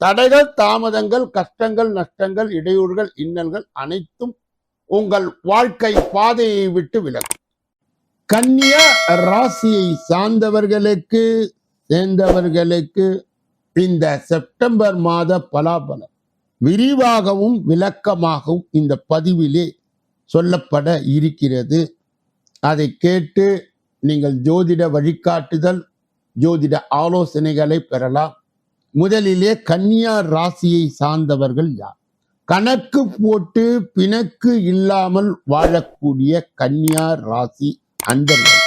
தடைகள் தாமதங்கள் கஷ்டங்கள் நஷ்டங்கள் இடையூறுகள் இன்னல்கள் அனைத்தும் உங்கள் வாழ்க்கை பாதையை விட்டு விலகும். கன்னியா ராசியை சார்ந்தவர்களுக்கு சேர்ந்தவர்களுக்கு இந்த செப்டம்பர் மாத பலாபலம் விரிவாகவும் விளக்கமாகவும் இந்த பதிவிலே சொல்லப்பட இருக்கிறது. அதை கேட்டு நீங்கள் ஜோதிட வழிகாட்டுதல் ஜோதிட ஆலோசனைகளை பெறலாம். முதலிலே கன்னியா ராசியை சார்ந்தவர்கள் யார்? கணக்கு போட்டு பிணக்கு இல்லாமல் வாழக்கூடிய கன்னியா ராசி அன்பர்கள்.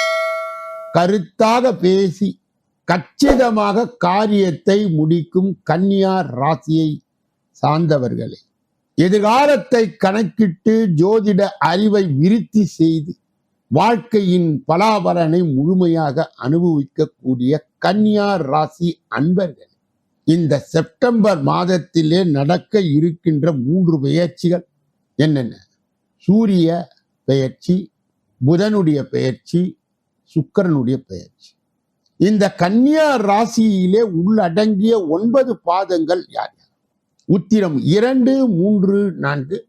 கருத்தாக பேசி கச்சிதமாக காரியத்தை முடிக்கும் கன்னியா ராசியை சார்ந்தவர்களே எதிர்காலத்தை கணக்கிட்டு ஜோதிட அறிவை விருத்தி செய்து வாழ்க்கையின் பலாபலனை முழுமையாக அனுபவிக்கக்கூடிய கன்னியா ராசி அன்பர்கள் இந்த செப்டம்பர் மாதத்திலே நடக்க இருக்கின்ற மூன்று பெயர்ச்சிகள் என்னென்ன? சூரிய பெயர்ச்சி புதனுடைய பெயர்ச்சி சுக்கிரனுடைய பெயர்ச்சி. இந்த கன்னியா ராசியிலே உள்ளடங்கிய ஒன்பது பாதங்கள் யார் யார்? உத்திரம் இரண்டு மூன்று நான்கு.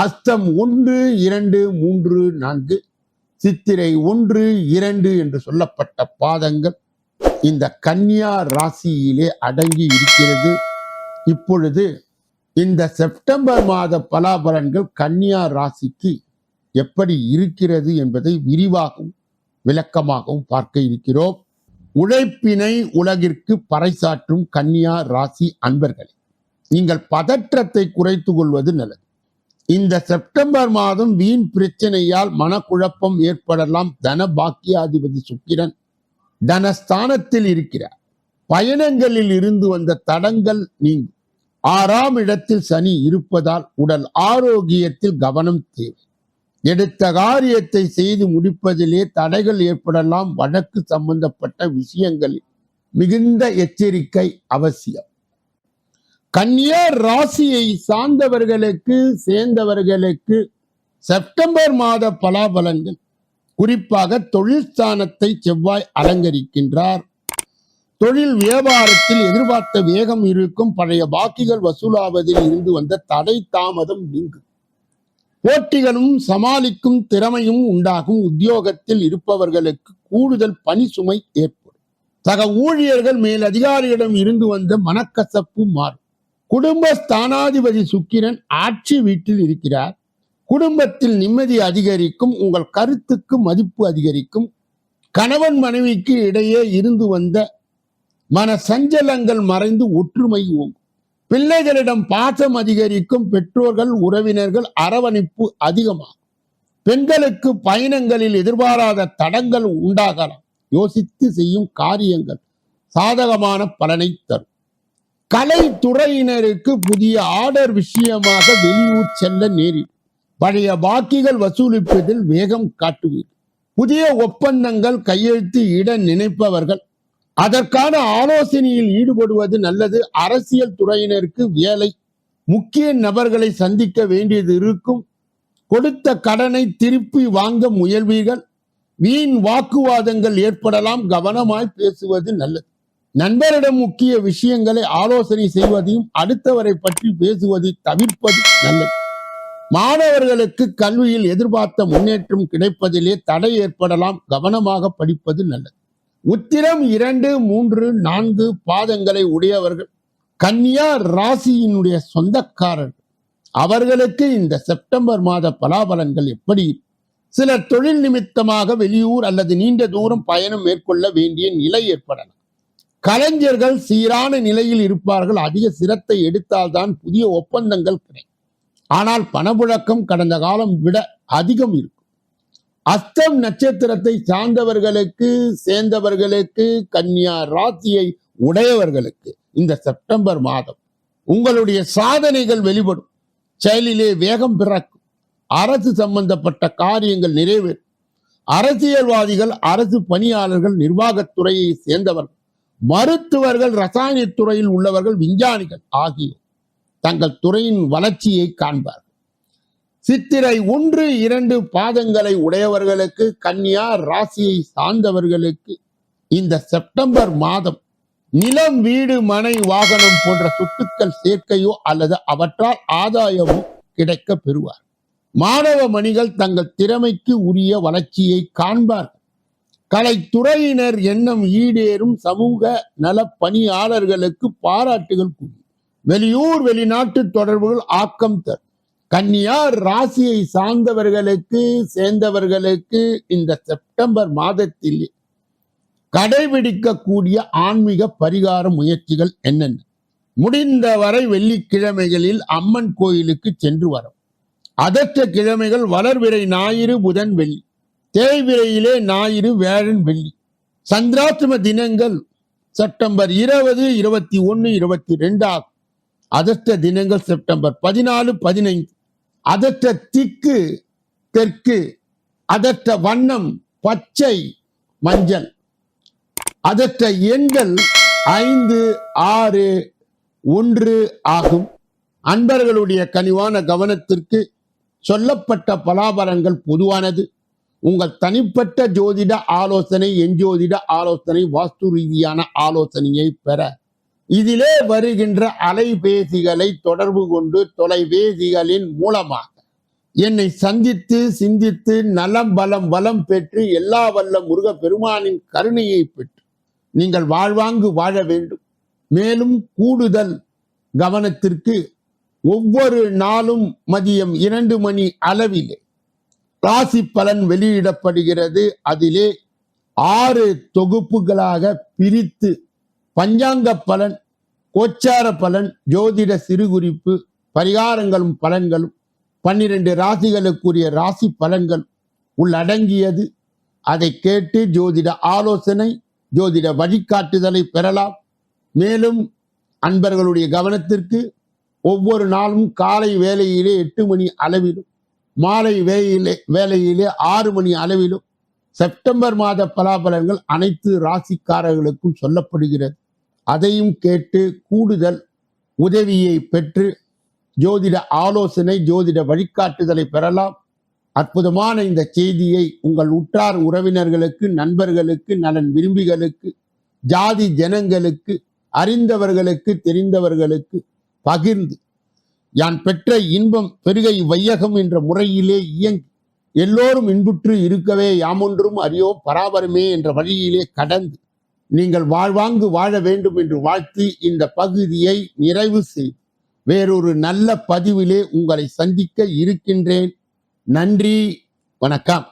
அஸ்தம் ஒன்று இரண்டு மூன்று நான்கு. சித்திரை ஒன்று இரண்டு என்று சொல்லப்பட்ட பாதங்கள் இந்த கன்னியா ராசியிலே அடங்கி இருக்கிறது. இப்பொழுது இந்த செப்டம்பர் மாத பலாபலன்கள் கன்னியா ராசிக்கு எப்படி இருக்கிறது என்பதை விரிவாகவும் விளக்கமாகவும் பார்க்க இருக்கிறோம். உழைப்பினை உலகிற்கு பறைசாற்றும் கன்னியா ராசி அன்பர்களே நீங்கள் பதற்றத்தை குறைத்து கொள்வது நல்லது. இந்த செப்டம்பர் மாதம் வீண் பிரச்சனையால் மனக்குழப்பம் ஏற்படலாம். தன பாக்கியாதிபதி சுக்கிரன் தனஸ்தானத்தில் இருக்கிறார். பயணங்களில் இருந்து வந்த தடங்கள் நீங்கும். ஆறாம் இடத்தில் சனி இருப்பதால் உடல் ஆரோக்கியத்தில் கவனம் தேவை. எடுத்த காரியத்தை செய்து முடிப்பதிலே தடைகள் ஏற்படலாம். வழக்கு சம்பந்தப்பட்ட விஷயங்களில் மிகுந்த எச்சரிக்கை அவசியம். கன்னியா ராசியை சார்ந்தவர்களுக்கு சேர்ந்தவர்களுக்கு செப்டம்பர் மாத பலாபலங்கள் குறிப்பாக தொழில்ஸ்தானத்தை செவ்வாய் அலங்கரிக்கின்றார். தொழில் வியாபாரத்தில் எதிர்பார்த்த வேகம் இருக்கும். பழைய பாக்கிகள் வசூலாவதில் இருந்து வந்த தடை தாமதம் நீங்கும் போட்டிகளும் சமாளிக்கும் திறமையும் உண்டாகும். உத்தியோகத்தில் இருப்பவர்களுக்கு கூடுதல் பணி சுமை ஏற்படும். சக ஊழியர்கள் மேல் அதிகாரியிடம் இருந்து வந்த மனக்கசப்பு மாறும். குடும்ப ஸ்தானாதிபதி சுக்கிரன் ஆட்சி வீட்டில் இருக்கிறார். குடும்பத்தில் நிம்மதி அதிகரிக்கும் உங்கள் கருத்துக்கு மதிப்பு அதிகரிக்கும். கணவன் மனைவிக்கு இடையே இருந்து வந்த மன சஞ்சலங்கள் மறைந்து ஒற்றுமை ஓங்கும். பிள்ளைகளிடம் பாசம் அதிகரிக்கும் பெற்றோர்கள் உறவினர்கள் அரவணைப்பு அதிகமாகும். பெண்களுக்கு பயணங்களில் எதிர்பாராத தடங்கள் உண்டாகலாம். யோசித்து செய்யும் காரியங்கள் சாதகமான பலனை தரும். கலைத்துறையினருக்கு புதிய ஆர்டர் விஷயமாக வெளியூர் செல்ல நேரிடும். பழைய பாக்கிகள் வசூலிப்பதில் வேகம் காட்டுவீர். புதிய ஒப்பந்தங்கள் கையெழுத்து இட நினைப்பவர்கள் அதற்கான ஆலோசனையில் ஈடுபடுவது நல்லது. அரசியல் துறையினருக்கு வேலை முக்கிய நபர்களை சந்திக்க வேண்டியது இருக்கும். கொடுத்த கடனை திருப்பி வாங்க முயல்வீர்கள். வீண் வாக்குவாதங்கள் ஏற்படலாம். கவனமாய் பேசுவது நல்லது. நண்பரிடம் முக்கிய விஷயங்களை ஆலோசனை செய்வதையும் அடுத்தவரை பற்றி பேசுவதை தவிர்ப்பது நல்லது. மாணவர்களுக்கு கல்வியில் எதிர்பார்த்த முன்னேற்றம் கிடைப்பதிலே தடை ஏற்படலாம். கவனமாக படிப்பது நல்லது. உத்திரம் இரண்டு மூன்று நான்கு பாதங்களை உடையவர்கள். கன்னியா ராசியினுடைய சொந்தக்காரர்கள். அவர்களுக்கு இந்த செப்டம்பர் மாத பலாபலன்கள் எப்படி? சிலர் தொழில் நிமித்தமாக வெளியூர் அல்லது நீண்ட தூரம் பயணம் மேற்கொள்ள வேண்டிய நிலை ஏற்படலாம். கலைஞர்கள் சீரான நிலையில் இருப்பார்கள். அதிக சிரத்தை எடுத்தால்தான் புதிய ஒப்பந்தங்கள் கிடைக்கும். ஆனால் பணப்புழக்கம் கடந்த காலம் விட அதிகம் இருக்கும். அஸ்தம் நட்சத்திரத்தை சார்ந்தவர்களுக்கு சேர்ந்தவர்களுக்கு கன்னியா ராசியை உடையவர்களுக்கு இந்த செப்டம்பர் மாதம் உங்களுடைய சாதனைகள் வெளிப்படும். செயலிலே வேகம் பிறக்கும். அரசு சம்பந்தப்பட்ட காரியங்கள் நிறைவேறும். அரசியல்வாதிகள் அரசு பணியாளர்கள் நிர்வாகத்துறையை சேர்ந்தவர்கள் மருத்துவர்கள் ரசாயனத்துறையில் உள்ளவர்கள் விஞ்ஞானிகள் ஆகியோர். தங்கள் துறையின் வளர்ச்சியை காண்பார் சித்திரை ஒன்று இரண்டு பாதங்களை உடையவர்களுக்கு கன்னியா ராசியை சார்ந்தவர்களுக்கு இந்த செப்டம்பர் மாதம் நிலம் வீடு மனை வாகனம் போன்ற சொத்துக்கள் சேர்க்கையோ அல்லது அவற்றால் ஆதாயமோ கிடைக்க பெறுவார் மாணவ மணிகள் தங்கள் திறமைக்கு உரிய வளர்ச்சியை காண்பார் கலைத்துறையினர் எண்ணம் ஈடேறும் சமூக நல பணியாளர்களுக்கு பாராட்டுகள் குவியும் வெளியூர் வெளிநாட்டு தொடர்புகள் ஆக்கம் தரும். கன்னியார் ராசியை சார்ந்தவர்களுக்கு சேர்ந்தவர்களுக்கு இந்த செப்டம்பர் மாதத்தில் கடைபிடிக்கக்கூடிய ஆன்மீக பரிகார முயற்சிகள் என்னென்ன? முடிந்தவரை வெள்ளிக்கிழமைகளில் அம்மன் கோயிலுக்கு சென்று வரும். அதற்ற கிழமைகள் வளர்விரை ஞாயிறு புதன் வெள்ளி. தேய்விரையிலே ஞாயிறு வேழன் வெள்ளி. சந்திராஷ்டம தினங்கள் செப்டம்பர் இருபது இருபத்தி ஒன்று இருபத்தி ரெண்டு ஆகும். அதற்ற தினங்கள் செப்டம்பர் பதினாலு பதினைந்து. அதற்ற திக்கு தெற்கு. அதற்ற வண்ணம் பச்சை மஞ்சள். அதற்ற எண்கள் ஐந்து ஆறு ஒன்று ஆகும். அன்பர்களுடைய கனிவான கவனத்திற்கு சொல்லப்பட்ட பலாபரங்கள் பொதுவானது. உங்கள் தனிப்பட்ட ஜோதிட ஆலோசனை எஞ்சோதிட ஆலோசனை வாஸ்து ரீதியான ஆலோசனையை பெற இதிலே வருகின்ற அலைபேசிகளை தொடர்பு கொண்டு தொலைபேசிகளின் மூலமாக என்னை சந்தித்து சிந்தித்து நலம் பலம் வளம் பெற்று எல்லா வல்ல முருக பெருமானின் கருணையை பெற்று நீங்கள் வாழ்வாங்கு வாழ வேண்டும். மேலும் கூடுதல் கவனத்திற்கு ஒவ்வொரு நாளும் மதியம் இரண்டு மணி அளவிலே ராசி பலன் வெளியிடப்படுகிறது. அதிலே ஆறு தொகுப்புகளாக பிரித்து பஞ்சாங்க பலன் கோச்சார பலன் ஜோதிட சிறுகுறிப்பு பரிகாரங்களும் பலன்களும் பன்னிரண்டு ராசிகளுக்குரிய ராசி பலன்கள் உள்ளடங்கியது. அதை கேட்டு ஜோதிட ஆலோசனை ஜோதிட வழிகாட்டுதலை பெறலாம். மேலும் அன்பர்களுடைய கவனத்திற்கு ஒவ்வொரு நாளும் காலை வேலையிலே எட்டு மணி அளவிலும் மாலை வேலையிலே வேலையிலே ஆறு மணி அளவிலும் செப்டம்பர் மாத பலாபலன்கள் அனைத்து ராசிக்காரர்களுக்கும் சொல்லப்படுகிறது. அதையும் கேட்டு கூடுதல் உதவியை பெற்று ஜோதிட ஆலோசனை ஜோதிட வழிகாட்டுதலை பெறலாம். அற்புதமான இந்த செய்தியை உங்கள் உற்றார் உறவினர்களுக்கு நண்பர்களுக்கு நலன் விரும்பிகளுக்கு ஜாதி ஜனங்களுக்கு அறிந்தவர்களுக்கு தெரிந்தவர்களுக்கு பகிர்ந்து யான் பெற்ற இன்பம் பெருகை வையகம் என்ற முறையிலே இயங்கி எல்லோரும் இன்புற்று இருக்கவே யாமொன்றும் அறியோ பராபரமே என்ற வழியிலே கடந்து நீங்கள் வாழ்வாங்கு வாழ வேண்டும் என்று வாழ்த்தி இந்த பகுதியை நிறைவு செய்து வேறொரு நல்ல பதிவிலே உங்களை சந்திக்க இருக்கின்றேன். நன்றி வணக்கம்.